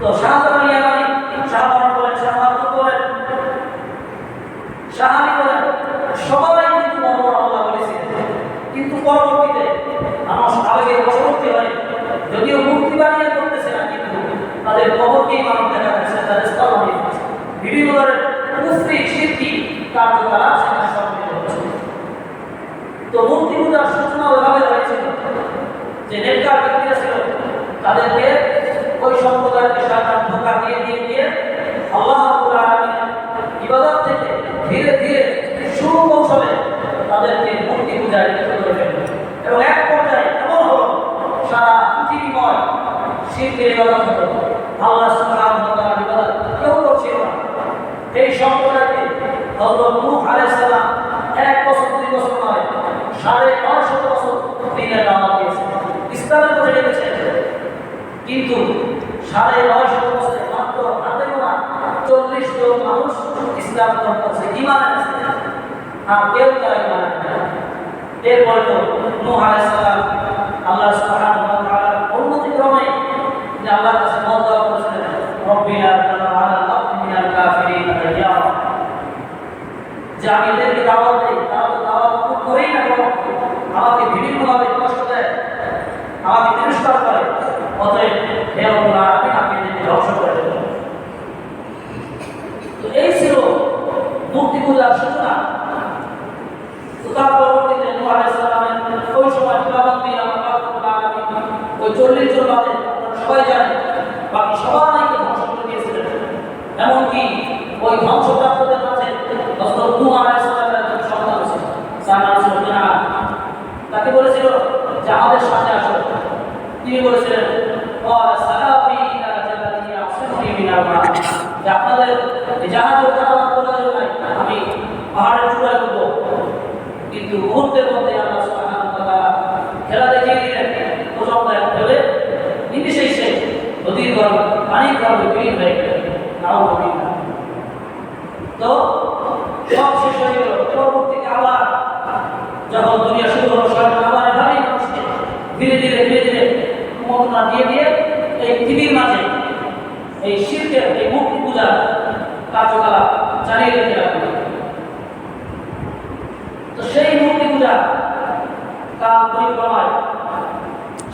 তো হয় বানিয়ে করতেছে না, কিন্তু তাদের কবরকেই মানুষ দেখা যাচ্ছে তাদের স্থল ফেলছে। বিভিন্ন তো মূর্তি পূজার সূচনা ওইভাবে হয়েছিল যে নেটকার ব্যক্তিরা ছিল তাদেরকে ওই সম্প্রদায়কে সাধারণ ধোকা দিয়ে দিয়ে দিয়ে আল্লাহ রাব্বুল আলামিনের ইবাদত থেকে ধীরে ধীরে সুকৌশলে তাদেরকে মূর্তি পূজায় লিপ্ত করে ফেলল এবং এক পর্যায়ে এমন হলো সারা পৃথিবীময় শিল্পের ইবাদত আল্লাহ সুবহানাহু ওয়া তাআলার কেউ করছিল না। এই সম্প্রদায়কে হযরত নূহ আলাইহিস সালাম এক বছর, দুই বছর নয়, সাড়ে নয়শত বছর দিনের দাওয়াত দিয়েছেন ইসলামের পথে ডেকেছেন কিন্তু সাড়ে নয়শত বছরে মাত্র হাতে গোনা চল্লিশ জন মানুষ ইসলাম গ্রহণ করছে। ইমান আছে আর কেউ তারা ইমান। এরপরে তো নূহ আলাইহিস সালাম আল্লাহ আমাকে বিভিন্নভাবে আমি ধ্বংস করে তো এই ছিল মূর্তি পূজার সূচনা। তো তার পরবর্তীতে চল্লিশ জন বাদে সবাই জানেন, বাকি সবাইকে ধ্বংস করে দিয়েছিলেন এমনকি ওই ধ্বংসপ্রাপ্তদের মাঝে হজরত নূহ তাকে বলেছিল, যে আমাদের সাথে আসো। তিনি বলেছিলেন আপনাদের জাহাজ ওঠার আমার প্রয়োজন নাই, আমি পাহাড়ের চূড়ায় উঠবো। কিন্তু মুহূর্তের মধ্যে আমরা খেলা দেখিয়ে দিলেন পানির গর্ভে বিলীন হয়ে গেলেন নাও তো, সব শেষ হয়ে গেল। পরবর্তীতে আবার যখন দুনিয়া শুরু হলো সবাই আবার এভাবেই মানুষকে ধীরে ধীরে ধীরে ধীরে মন্ত্রণা দিয়ে দিয়ে এই পৃথিবীর মাঝে এই শিল্পের, এই মূর্তি পূজার কার্যকলাপ চালিয়ে যেতে লাগল। তো সেই মূর্তি পূজা কাল পরিক্রমায়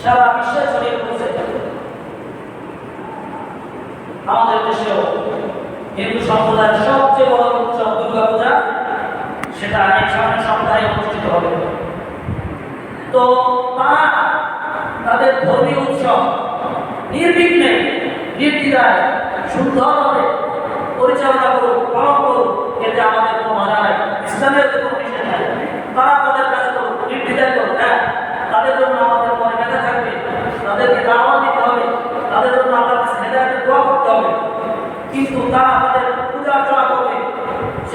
সারা বিশ্বে ছড়িয়ে পড়েছে। আমাদের দেশেও হিন্দু সম্প্রদায়ের সবচেয়ে বড় উৎসব দুর্গা পূজা সেটা এই সামনের সপ্তাহে অনুষ্ঠিত হবে। তো তারা তাদের ধর্মীয় উৎসব নির্বিঘ্নে, নির্দ্বিধায়, সুন্দরভাবে পরিচালনা করুক, পালন করুক, এতে আমাদের কোনো নাই। ইসলামের তো কোনো নিষেধ নাই তারা তাদের কাজ করুক নির্দ্বিধায় করুক হ্যাঁ তাদের জন্য আমাদের মনে ব্যথা থাকবে তাদেরকে দাওয়া দিতে হবে তাদের জন্য আমাদের কাছে হেদায়তের দোয়া করতে হবে কিন্তু তারা তাদের পূজা অর্চনা করবে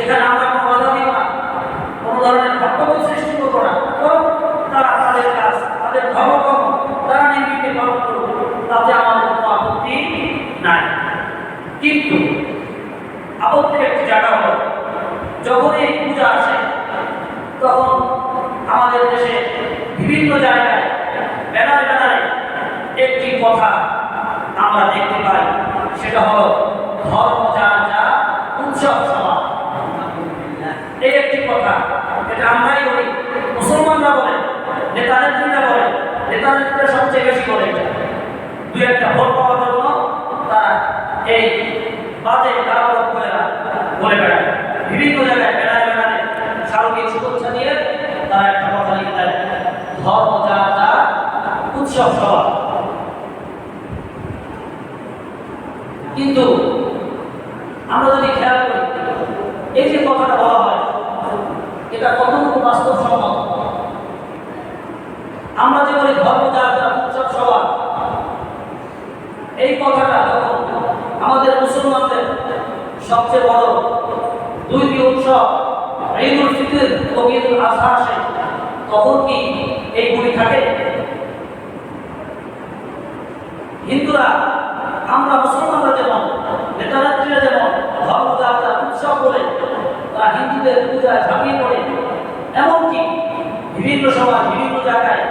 সেখানে আমরা কোনো বাধা দিব না কোনো ধরনের বক্তব্য সৃষ্টি করব না। বরং তারা তাদের কাজ, তাদের ধর্মকর্ম, তারা নির্বিঘ্নে পালন করুক, তাতে আমাদের কোনো আপত্তি নাই। কিন্তু আপত্তির একটি জায়গা হলো যখন এই পূজা আসে, তখন আমাদের দেশে বিভিন্ন জায়গায়, ব্যানারে ব্যানারে একটি কথা আমরা দেখতে পাই, সেটা হলো ধর্ম যা যা উৎসব সভা এই একটি কথা এটা আমরাই বলি মুসলমানরা বলে নেতা নেত্রীরা বলে নেতা নেত্রীরা সবচেয়ে বেশি বলে এটা দুই একটা ভোট পাওয়ার জন্য তারা এই বাজে করে বলে বেড়ায়। বিভিন্ন জায়গায় বেড়ায় বেড়ায়। শুভেচ্ছা দিয়ে তারা একটা কথা লিখে দেয়, ধর্ম যা উৎসব কিন্তু আমরা যদি খেয়াল করি, এই যে কথাটা বলা হয়, এটা কতটুকু বাস্তবসম্মত? আমরা যে বলি ধর্ম এই কথাটা আমাদের মুসলমানদের সবচেয়ে বড় দুইটি উৎসব, ঈদুল ফিতর ও ঈদুল আজহা আসে। তখন কি এইগুলি থাকে? হিন্দুরা, আমরা মুসলমানরা যেমন নেতানেত্রীরা যেমন ধর্মযাত্রা উৎসব বলে তারা হিন্দুদের পূজায় ঝাঁপিয়ে পড়ে, এমনকি বিভিন্ন সময় বিভিন্ন জায়গায়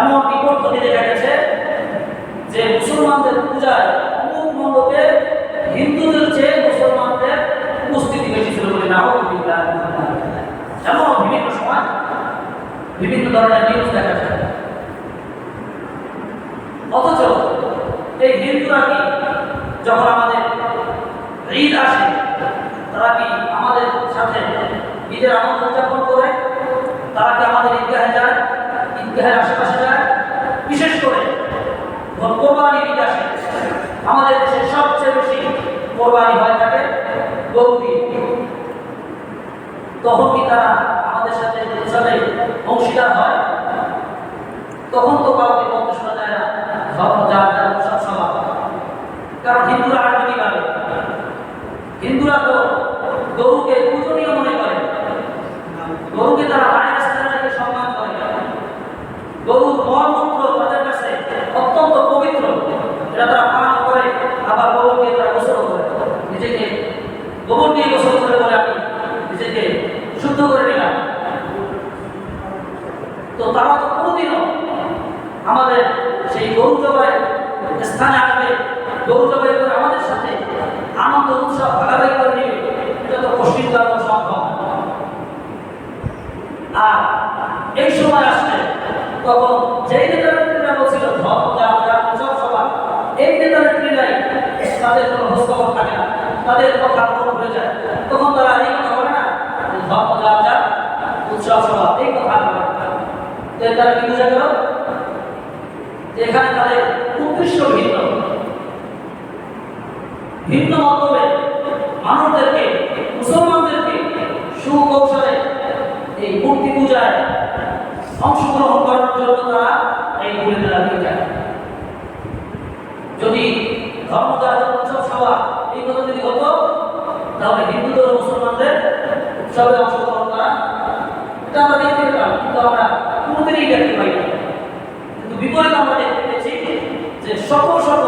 এমন বিপদ দেখা গেছে যে মুসলমানদের পূজায় অমুক হিন্দুদের চেয়ে মুসলমানদের উপস্থিতি বেশি ছিল বলে নাও এমন বিভিন্ন সময় বিভিন্ন ধরনের নিউজ দেখা যায়। অথচ এই হিন্দুরা কি যখন আমাদের ঈদ আসে, তারা কি আমাদের সাথে ঈদের আনন্দ উদযাপন করে? তারা কি আমাদের ঈদগাহে যায়? ঈদগাহের আশেপাশে যায়? কোরবানি আসে। আমাদের দেশে সবচেয়ে বেশি কোরবানি হয়ে থাকে গরু তখন কি তারা আমাদের সাথে উৎসবে অংশীদার হয়? তখন তো কাউকে বলতে শোনা যায় না। ধর্ম যার যার উৎসব সভা কারণ হিন্দুরা আসবে কীভাবে হিন্দুরা তো গরুকে পূজনীয় মনে করে। গরুকে তারা মায়ের স্থানে সম্মান করে। গরুর মলমূত্র তাদের কাছে অত্যন্ত পবিত্র এটা তারা পান করে আবার গরুকে তারা গোসল করে নিজেকে গোবর দিয়ে গোসল করে বলে আমি নিজেকে শুদ্ধ করে নিলাম তো তারা তো কোনোদিনও আমাদের গরু স্থানে আসবে। গরু জবাই করে আমাদের সাথে আনন্দ, উৎসব, ভাগাভাগি করে নিবে। এটা পশ্চিম ধর্ম সম্ভব। আর এই সময় আসলে তখন যেই নেতা নেত্রীরা বলছিল, ধর্ম যাত্রা উৎসব সভা এই নেতা নেত্রীরাই তাদের কোনো খোঁজখবর থাকে না। তাদের কথা মনে হয়ে যায়। তখন তারা এই কথা বলে না, ধর্ম যাত্রা উৎসব সভা এই কথা বলে তো এর দ্বারা কি বোঝা গেল যে এখানে তাদের উদ্দেশ্য ভিন্ন ভিন্ন মতভেদে মানুষদেরকে মুসলমানদেরকে সুকৌশলে এই মূর্তি পূজায় অংশগ্রহণ করার জন্য তারা এই ঘুরে দাঁড়িয়ে যায়। যদি ধর্মদার উৎসব সভা, এই কথা যদি হতো তাহলে হিন্দুদের ও মুসলমানদের উৎসবে অংশগ্রহণ করা এটা আমরা দেখতে পেতাম কিন্তু আমরা কোনোদিনই দেখতে পাই না। কিন্তু বিপরীত আমরা দেখতে পেয়েছি যে শত শত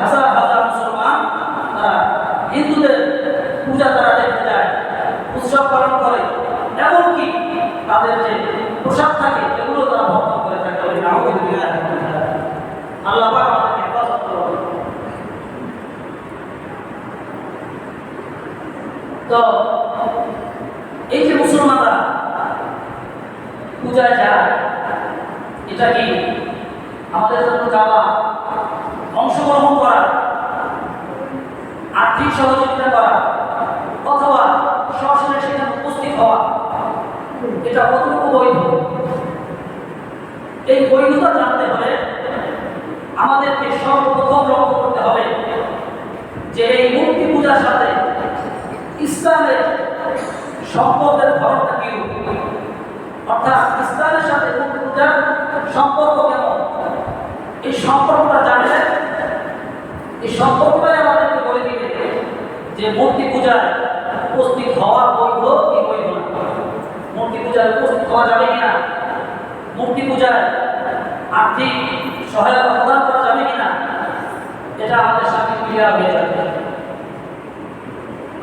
হাজার হাজার মুসলমান তারা হিন্দুদের পূজা তারা দেখতে যায় উৎসব পালন করে এমনকি তাদের যে পোশাক থাকে, এগুলো তারা ভক্ত করে থাকে। ওই নাউজুবিল্লাহ আল্লাহ আমাদেরকে হেফাজত তো, এই যে মুসলমানরা পূজায় যায়, এটা কি আমাদের জন্য যাওয়া অংশগ্রহণ করা আর্থিক সহযোগিতা করা অথবা সরাসরি সেখানে উপস্থিত হওয়া এটা কতটুকু বৈধ এই বৈধতা জানতে হলে আমাদেরকে সর্বপ্রথম লক্ষ্য করতে হবে যে এই মূর্তি সাথে ইসলামের সম্পর্কের ধরনটা কি অর্থাৎ ইসলামের সাথে পূজার সম্পর্ক কেমন? এই সম্পর্কটা জানলে, এই সম্পর্কটাই আমাদেরকে বলে দিবে যে মূর্তি পূজায় উপস্থিত হওয়া বৈধ কি বৈধ মূর্তি পূজায় উপস্থিত হওয়া যাবে কিনা মূর্তি পূজায় আর্থিক সহায়তা প্রদান করা যাবে কিনা এটা আমাদের সাথে ক্লিয়ার হয়ে যাবে।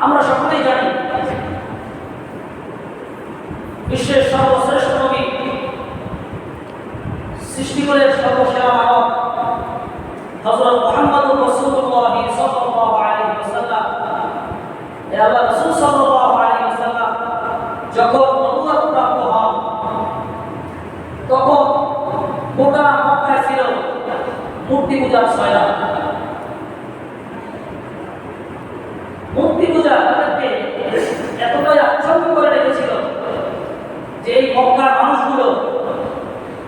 আমরা সকলেই জানি বিশ্বের সর্বশ্রেষ্ঠ নবী সৃষ্টি করে সর্বসেরা মানব প্রাপ্ত তখন গোটা মক্কায় ছিল মূর্তি পূজার ছয়লা মূর্তি পূজা তাদেরকে এতটাই আচ্ছন্ন করে রেখেছিল যে এই মক্কার মানুষগুলো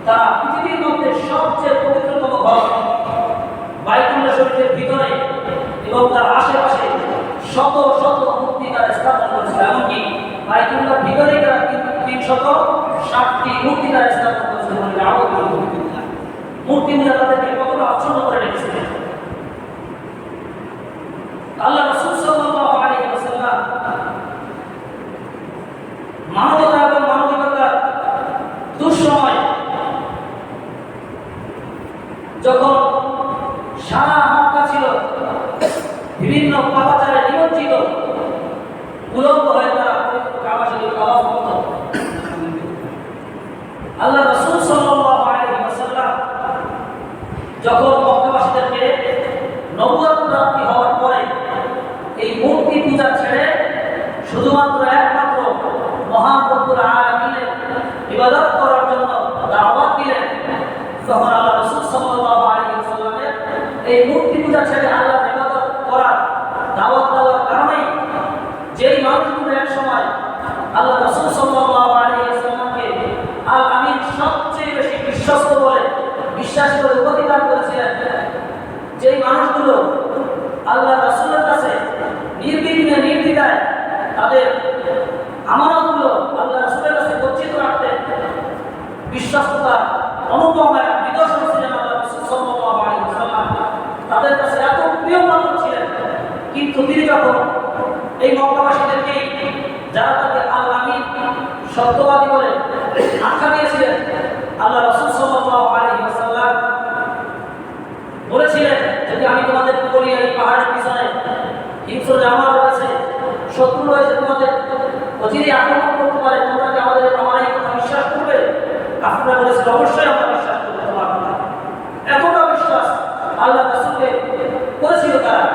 তারা পৃথিবীর মধ্যে সবচেয়ে পবিত্রতম ঘর। বাইকুল্লা শরীফের ভিতরে এবং তার আশেপাশে শত শত মূর্তি তারা স্থাপন করেছিল। এমনকি বাইকুল্লার ভিতরে তারা তিন- তিনশত ষাটটি মূর্তি তারা স্থাপন করেছিল মূর্তি পূজা তাদেরকে কতটা আচ্ছন্ন করে রেখেছিলেন। আল্লাহ রাসূল সাল্লাল্লাহু আলাইহি ওয়াসাল্লাম যখন সারা মক্কা ছিল বিভিন্ন পাপাচারে নিমজ্জিত আল্লাহ রাসূল সাল্লাল্লাহু আলাইহি ওয়াসাল্লাম যখন মক্কাবাসীদেরকে নবুয়ত প্রাপ্তি হওয়ার পরে এই মূর্তি পূজা ছেড়ে শুধুমাত্র একমাত্র মহান রব্বুল আলামিনের ইবাদত করার জন্য দাওয়াত দিলেন তখন আল্লাহ রাসূল সাল্লাল্লাহু আলাইহি ওয়াসাল্লামের এই মূর্তি পূজা ছেড়ে আল্লাহর ইবাদত করার দাওয়াত দেওয়ার কারণেই যেই মানুষগুলো এক সময় আল্লাহ রাসূল সাল্লাল্লাহু আলাইহি ওয়াসাল্লামকে আল আমিন সবচেয়ে বেশি বিশ্বস্ত বলে, বিশ্বাস করে উপাধি দান করেছিলেন। যেই মানুষগুলো আল্লাহ রাসূলের কাছে নির্বিঘ্নে নির্দ্বিধায় তাদের আমানতগুলো আল্লাহ রাসূলের কাছে গচ্ছিত রাখতেন বিশ্বস্ততা অনুপম এক নিদর্শন ছিলেন আল্লাহ তাদের কাছে এত প্রিয় পাত্র ছিলেন। কিন্তু তিনি যখন এই মক্কাবাসীদেরকে, যারা তাকে আল আমিন সত্যবাদী বলে আখ্যা দিয়েছিলেন আল্লাহ রাসূল সাল্লাল্লাহু বলেছিলেন যদি আমি তোমাদের বলি এই পাহাড়ের পিছনে হিংস্র জানোয়ার রয়েছে, শত্রু রয়েছে তোমাদের অচিরে আক্রমণ করতে পারে, তোমরা কি আমাদের আমার এই কথা বিশ্বাস করবে? কাফিররা বলেছিল, অবশ্যই আমরা বিশ্বাস করব তোমার কথা। এতটা বিশ্বাস আল্লাহ রাসূলকে করেছিল তারা।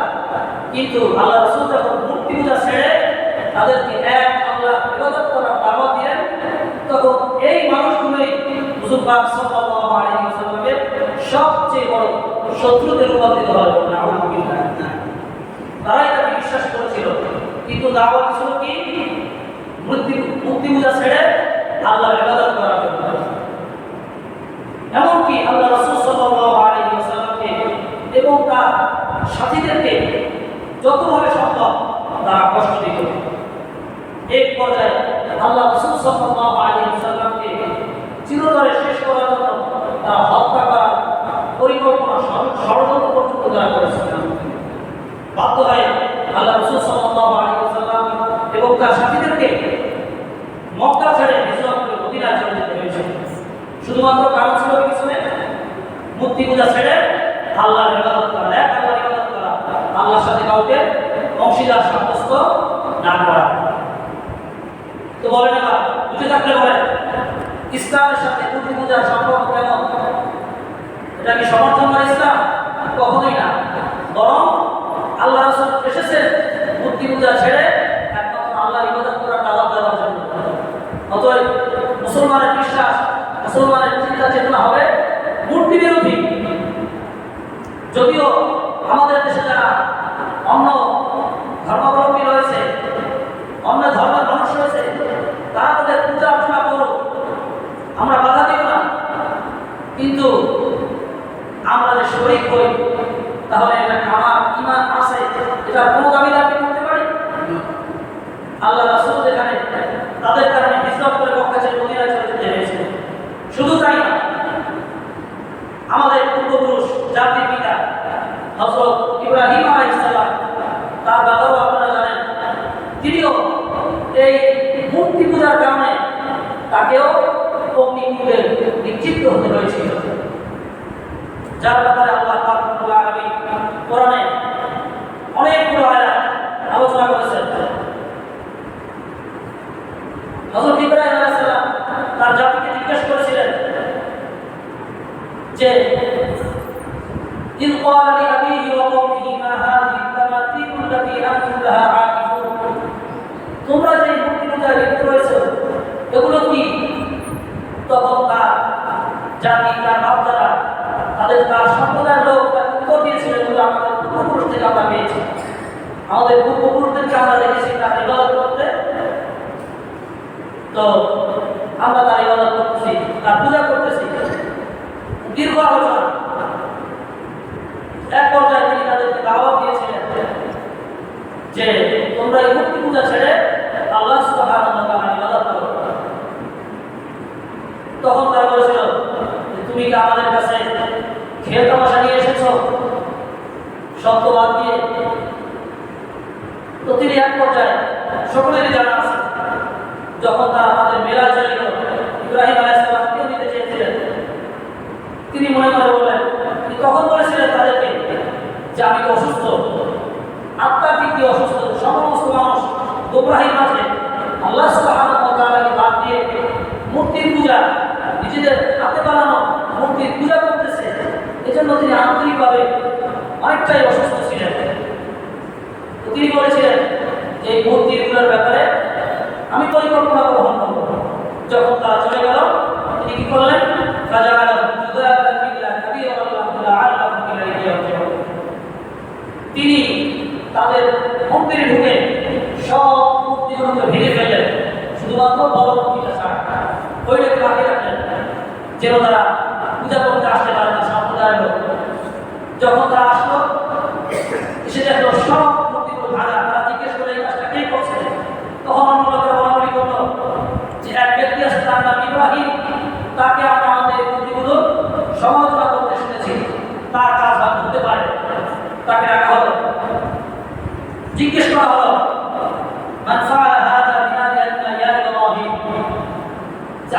কিন্তু আল্লাহ রাসূল যখন মূর্তি পূজা ছেড়ে তাদেরকে এক আল্লাহ ইবাদত করার দাওয়াত দিলেন তখন এই মানুষগুলোই হুজুর পাক সাল্লাল্লাহু আলাইহি ওয়াসাল্লামের সবচেয়ে বড় শত্রুতে রূপান্তরিত হলো নাউযুবিল্লাহ তারাই তাকে বিশ্বাস করেছিল। কিন্তু দাওয়াত ছিল কি? মূর্তি মূর্তি পূজা ছেড়ে আল্লাহর ইবাদত করার এমনকি আল্লাহ রাসূল সাল্লাল্লাহু আলাইহি ওয়াসাল্লামকে এবং তার সাথীদেরকে যতভাবে সম্ভব তারা কষ্ট দিত। এক পর্যায়ে আল্লাহ রাসূল সাল্লাল্লাহু আলাইহি ওয়াসাল্লামকে চিরতরে শেষ করার জন্য তারা হত্যা করার পরিকল্পনা ষড়- ষড়যন্ত্র পর্যন্ত তারা করেছিলেন বাধ্য হয়ে আল্লাহ রসুল সাল্লাল্লাহু আলাইহি এবং তার সাথীদেরকে মক্কা ছেড়ে হিজরত করে চলে যেতে হয়েছিল শুধুমাত্র কারণ ছিল পিছনে? মূর্তি পূজা ছেড়ে আল্লাহর ইবাদত করা, এক আল্লাহর ইবাদত করা, আল্লাহর সাথে কাউকে অংশীদার, সাব্যস্ত না করা। তো বলেন এবার, বুঝে থাকলে বলেন ইসলামের সাথে সম্পর্ক কেমন এটা কি সমর্থন করে ইসলাম? কখনোই না। বরং আল্লাহ এসেছেন মূর্তি পূজা ছেড়ে একমাত্র আল্লাহর ইবাদত করার দাওয়াত দেওয়ার জন্য। অতএব মুসলমানের বিশ্বাস, মুসলমানের চিন্তা চেতনা হবে মূর্তি বিরোধী। যদিও আমাদের দেশে যারা অন্য ধর্মাবলম্বী রয়েছে অন্য ধর্মের মানুষ রয়েছে তারা তাদের পূজা অর্চনা করুক আমরা বাধা দিব না কিন্তু আমরা যে শরীর হই তাহলে এটা আমার ইমান আছে এটা কোনো করতে পারি? আল্লাহ রাসূল যেখানে তাদের কারণে হিজরত করে মদিনায় চলে যেতে হয়েছে। শুধু তাই না আমাদের পূর্বপুরুষ জাতির পিতা হযরত ইব্রাহিম আলাইহিস সালাম তার বাবাও আপনারা জানেন তিনিও এই মূর্তি পূজার কারণে তাকেও অগ্নিকুণ্ডে নিক্ষিপ্ত হতে হয়েছিল। যার ব্যাপারে আল্লাহ কোরআনে অনেকগুলো আয়াত আলোচনা করেছেন হযরত ইব্রাহিম আলাইহিস সালাম তার জাতিকে জিজ্ঞেস করেছিলেন যে إذ قال لأبيه وقومه ما هذه التماثيل التي أنتم لها عاكفون তোমরা যে মূর্তি পূজায় লিপ্ত রয়েছে এগুলো কি তখন তার জাতি তার বাচ্চারা তাদের তার সম্প্রদায়ের লোক আমরা পেয়েছি আমাদের পূর্বপুরুষদেরকে আমরা দেখেছি তার ইবাদত করতে তো আমরা তার ইবাদত করতেছি তার পূজা করতেছি। দীর্ঘ আলোচনা। এক পর্যায়ে তিনি তাদেরকে দাওয়াত দিয়েছিলেন যে, তোমরা এই মূর্তি পূজা ছেড়ে আল্লাহ সুবহানাহু তখন তারা বলেছিল, তুমি কি আমাদের কাছে খেয়ে তামাশা নিয়ে এসেছ? দিয়ে তো তিনি এক পর্যায়ে সকলেরই জানা আছে, যখন তারা তাদের মেলা চলে গেল ইব্রাহিম আলাইসালামকেও দিতে চেয়েছিলেন, তিনি মনে মনে বললেন তিনি তখন বলেছিলেন তাদেরকে যে আমি অসুস্থ? আত্মার দিক দিয়ে অসুস্থ? সমস্ত মানুষ গোবরাহির মাঝে আল্লাহ সুবহানাহু বাদ দিয়ে মূর্তির পূজা, নিজেদের হাতে বানানো মূর্তির পূজা করতেছে। এজন্য তিনি আন্তরিকভাবে অনেকটাই অসুস্থ ছিলেন। তিনি বলেছিলেন যে এই মূর্তিগুলোর ব্যাপারে আমি পরিকল্পনা গ্রহণ করব। যখন তারা চলে গেল, তিনি কি করলেন? আল্লাহ তিনি তাদের মন্দিরে ঢুকে সব মূর্তিগুলোকে ভেঙে ফেললেন। শুধুমাত্র বড় মূর্তিটা ছাড়া ওইটাকে বাকি রাখলেন? যেন তারা পূজা করতে আসতে পারে না, সম্প্রদায়ের লোক। যখন তারা আসলো, এসে দেখল সব মূর্তিগুলো ভাঙা। তারা জিজ্ঞেস করে এই কাজটা কে করছে? তখন অন্য লোকেরা বলাবলি করল যে, এক ব্যক্তি আছে, তার নাম তাকে আমরা আমাদের মূর্তিগুলো সমালোচনা করতে শুনেছি। তার কাজ ভাগ হতে পারে। তাকে রাখা হলো। জিজ্ঞেস করা হলো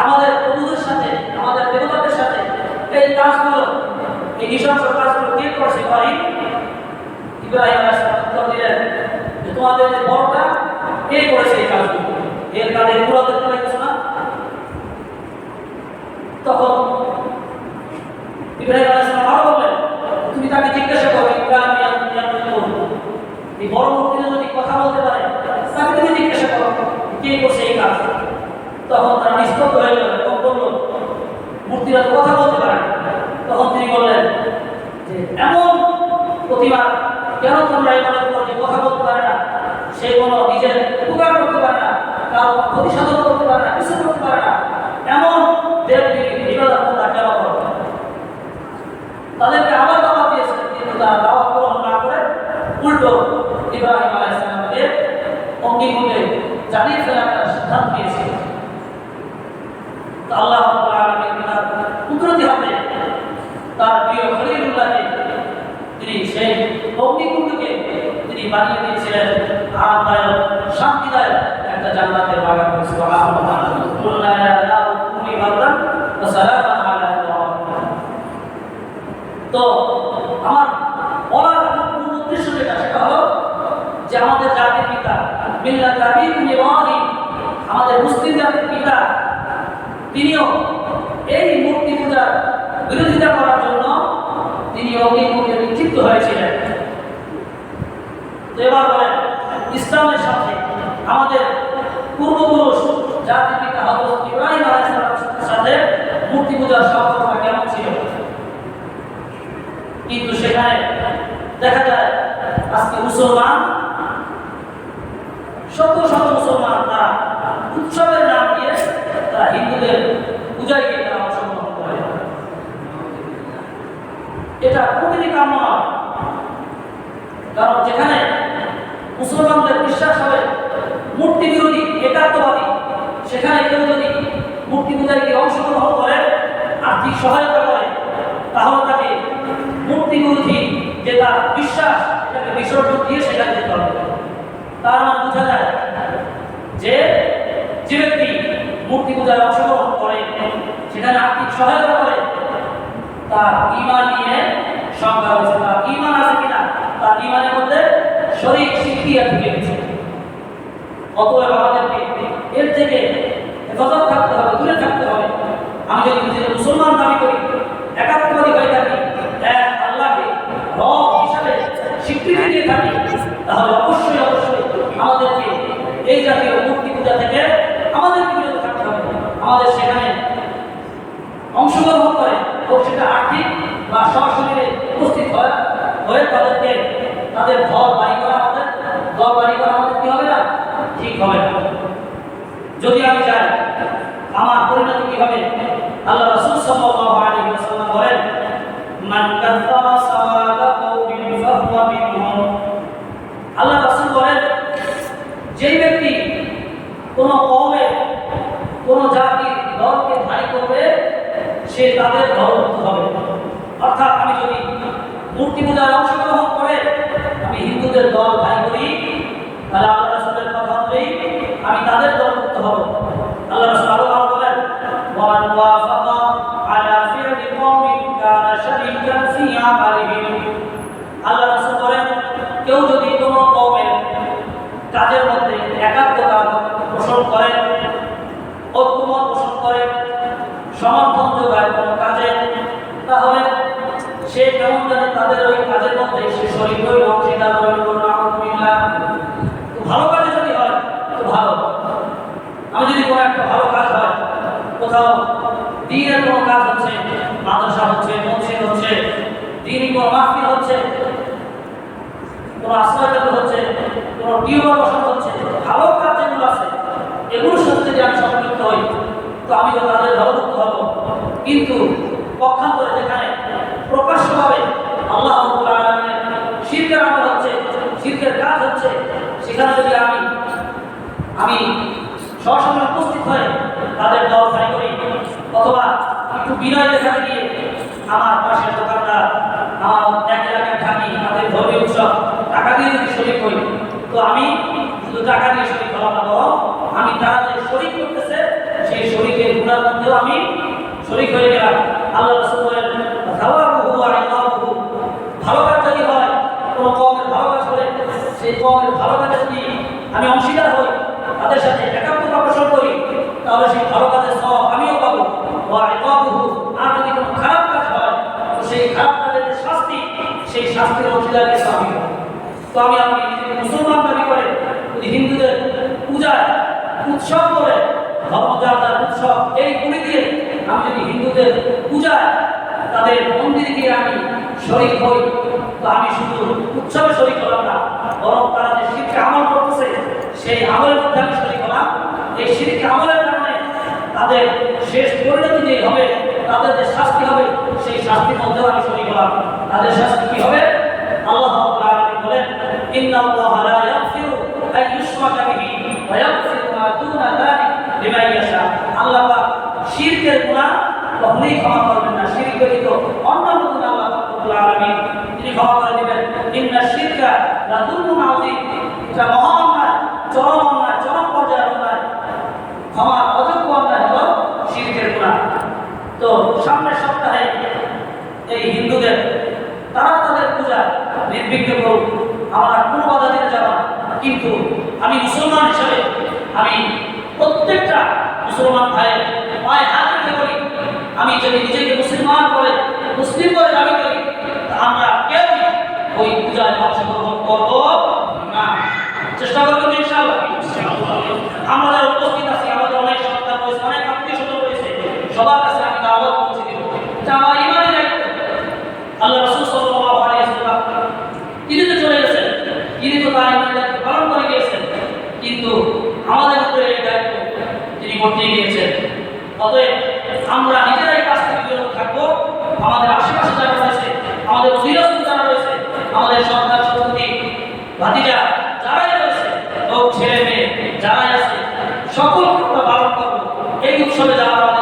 আমাদের প্রভুদের সাথে, আমাদের দেবতাদের সাথে এই কাজগুলো তখন তুমি তাকে জিজ্ঞাসা এই বড় যদি কথা বলতে পারে করো কে করছে এই কাজ তখন তারা নিস্তব্ধ হয়ে গেল এবং বলল মূর্তিরা কথা বলতে পারে না। তখন তিনি বললেন যে এমন প্রতিভা কেন তোমরা এই মনে করো যে কথা বলতে পারে না? সে কোনো নিজের উপকার করতে পারে না, কারও ক্ষতি সাধন করতে পারে না, কিছু করতে পারে না। এমন ইবাদত তোমরা কেন করো? তাদেরকে আবার কিন্তু তারা গ্রহণ না করে উল্টো ইব্রাহিম অগ্নিকুণ্ডে জানিয়ে ফেলার একটা সিদ্ধান্ত আল্লাহ তার কুদরতি হাতে তার প্রিয় খলিলুল্লাহকে তিনি সেই অগ্নিকুণ্ডকে তিনি বানিয়ে দিয়েছিলেন। আরামদায়ক শান্তিদায়ক একটা জান্নাতের বাগান। তো আমার বলার মূল উদ্দেশ্য হলো যে আমাদের জাতির পিতা, মিল্লাত আবিকুম ইব্রাহিম আমাদের মুসলিম জাতির পিতা, তিনিও এই মূর্তি পূজার বিরোধিতা করার জন্য তিনি অগ্নিকুণ্ডে নিক্ষিপ্ত হয়েছিলেন। এবার বলেন, ইসলামের সাথে আমাদের পূর্বপুরুষ জাতির পিতা হযরত ইব্রাহিম আলাইহিস সাথে মূর্তি পূজার সম্পর্কটা কেমন ছিল? কিন্তু সেখানে দেখা যায়, আজকে মুসলমান, শত শত মুসলমান তারা উৎসবের নাম দিয়ে তারা হিন্দুদের পূজায় গিয়ে তারা অংশগ্রহণ করে এটা কাম্য নয় কারণ যেখানে মুসলমানদের বিশ্বাস হবে, মূর্তি বিরোধী, একাত্মবাদী, সেখানে কেউ যদি মূর্তি পূজায় গিয়ে অংশগ্রহণ করে, আর্থিক সহায়তা করে, তাহলে তাকে মূর্তি বিরোধী যে তার বিশ্বাস এটাকে বিসর্জন দিয়ে সেখানে যেতে হবে। তার মানে বোঝা যায় যে যে ব্যক্তি মূর্তি পূজায় অংশগ্রহণ করে সেখানে আর্থিক সহায়তা করে তার ইমান নিয়ে সংখ্যা হয়েছে তার ইমান আছে কিনা? তার ইমানের মধ্যে শরীর শিক্ষিয়া ঢুকে গেছে। অতএব আমাদেরকে এর থেকে হেফাজত থাকতে হবে, দূরে থাকতে হবে আমি যদি নিজেকে মুসলমান দাবি করি একাত্মবাদী হয়ে থাকি এক আল্লাহকে রব হিসাবে স্বীকৃতি দিয়ে থাকি তাহলে অবশ্যই অবশ্যই আমাদেরকে এই জাতীয় মূর্তি পূজা থেকে আমাদেরকে বিরত থাকতে হবে আমাদের সেখানে অংশগ্রহণ করে হোক সেটা আর্থিক বা সশরীরে উপস্থিত হয় হয়ে তাদেরকে তাদের ঘর বাড়ি করা আমাদের ঘর বাড়ি করা আমাদের কি হবে না ঠিক হবে না যদি আমি চাই আমার পরিণতি কি হবে আল্লাহ রাসূল সাল্লাল্লাহু আলাইহি ওয়াসাল্লাম বলেন মান কাদ্দাবা সাওয়ালা কওমিন ফাহুয়া মিনহুম আল্লাহ রাসূল বলেন যেই ব্যক্তি কোন কওমের কোন জাতির দলকে ভাই করবে সে তাদের দলভুক্ত হবে। অর্থাৎ আমি যদি মূর্তি পূজায় অংশগ্রহণ করে আমি হিন্দুদের দল ভাই করি, তাহলে আল্লাহ রাসূলের কথা অনুযায়ী আমি তাদের দলভুক্ত হব। আল্লাহ রাসূল আরও ভালো বলেন আলা ফি'লি কওমিন কানা শারীকান ফি আমালিহিম। আল্লাহ রাসূল বলেন, কেউ যদি কোনো কওমের কাজের মধ্যে একাত্মতা পোষণ করে সমর্থন যোগায় কোনো কাজে। তাহলে সে কেমন জানে তাদের ওই কাজের মধ্যে সে শরীর হইল অংশীদার হইল আলহামদুলিল্লাহ ভালো কাজে যদি হয় তো ভালো। আমি যদি কোনো একটা ভালো কাজ হয়, কোথাও দিনের কোনো কাজ হচ্ছে, মাদ্রাসা হচ্ছে, মসজিদ হচ্ছে, দিনই কোনো মাহফিল হচ্ছে, কোনো আশ্রয়কেন্দ্র হচ্ছে, কোনো টিউবার বসানো হচ্ছে, ভালো কাজ যেগুলো আছে, এগুলোর সাথে যদি আমি সম্পৃক্ত হই তো আমি তো তাদের ভালোভুক্ত হব, কিন্তু পক্ষান্তরে যেখানে প্রকাশ্যভাবে আল্লাহ আলামিনের আমল হচ্ছে শিল্পের কাজ হচ্ছে, সেখানে যদি আমি আমি সরাসরি উপস্থিত হয়ে তাদের দল খালি করি, অথবা একটু বিনয় দেখাতে গিয়ে আমার পাশের দোকানদার, আমার এক এলাকার থাকি তাদের ধর্মীয় উৎসব, টাকা দিয়ে যদি শরিক করি তো আমি শুধু টাকা দিয়ে না, বরং আমি তারা যে শরিক করতেছে সেই শরিকের গুণার আমি শরিক হয়ে গেলাম। আল্লাহ রসুল বলেন, "সাওয়াবুহু আর ইকাবুহু।" ভালো কাজ যদি হয়, কোনো কমের ভালো কাজ হলে সেই কমের ভালো কাজে যদি আমি অংশীদার হই, তাদের সাথে একাত্মতা পোষণ করি, তাহলে সেই ভালো কাজের সব আমিও পাবো। বা ইকাবুহু আর যদি কোনো খারাপ কাজ হয় সেই খারাপ কাজের শাস্তি, সেই শাস্তির অংশীদার কিন্তু আমি তো আমি আপনি মুসলমান দাবি করে যদি হিন্দুদের পূজায়, উৎসব আমি যদি হিন্দুদের পূজায় তাদের মন্দিরে গিয়ে আমি শরীর হই, তো আমি শুধু উৎসবে শরীর হলাম না, বরং তারা যে শিরকে আমল করতেছে, সেই আমলের মধ্যে আমি শরীর হলাম। এই শিরকে আমলের কারণে তাদের শেষ পরিণতি যে হবে, তাদের যে শাস্তি হবে, সেই শাস্তির মধ্যেও আমি শরীর হলাম। তাদের শাস্তি কি হবে? আল্লাহ বলেন ইয়াশা। আল্লাহ পাক শিরকের গুনাহ কখনোই ক্ষমা করবেন না। শিরক ব্যতীত অন্যান্য গুনাহ আল্লাহ রাব্বুল তিনি ক্ষমা করে দিবেন। ইন্না শিরকা লা যুলমুন আযীম। এটা মহা অন্যায়, চরম অন্যায়, চরম পর্যায়ের অন্যায়। ক্ষমা অযোগ্য অন্যায় হলো শিরকের গুনাহ। তো সামনের সপ্তাহে এই হিন্দুদের, তারা তাদের পূজা নির্বিঘ্ন করুক। আমরা কোনো বাধা দিতে যাব কিন্তু আমি মুসলমান হিসেবে আমি প্রত্যেকটা মুসলমান ভাইয়ের পায়ে হাত রেখে করি আমি যদি নিজেকে মুসলমান করে মুসলিম করে দাবি করি আমরা কেউ ওই পূজায় অংশগ্রহণ করব না। চেষ্টা করব তো ইনশাআল্লাহ। আমরা যারা উপস্থিত আছি, আমাদের অনেক সন্তান রয়েছে, অনেক আত্মীয় স্বজন রয়েছে। সবার কাছে আমি দাওয়াত পৌঁছে দিব। এটা আমার ইমানের দায়িত্ব। আল্লাহ রসুল সাল্লাল্লাহু আলাইহি ওয়াসাল্লাম তিনি তো চলে গেছেন। তিনি তো তার ইমানের দায়িত্ব পালন করে গিয়েছেন। কিন্তু আমাদের উপরে এই দায়িত্ব তিনি করতে গিয়েছেন। আমরা নিজেরাই কাজ থেকে বিরত থাকব। আমাদের আশেপাশে যারা রয়েছে, আমাদের অধীনস্থ যারা রয়েছে, আমাদের সন্তান, সন্ততি, ভাতিজা, যারাই রয়েছে লোক ছেলে, মেয়ে, যারাই আছে সকল আমরা পালন করব। এই উৎসবে যাওয়ার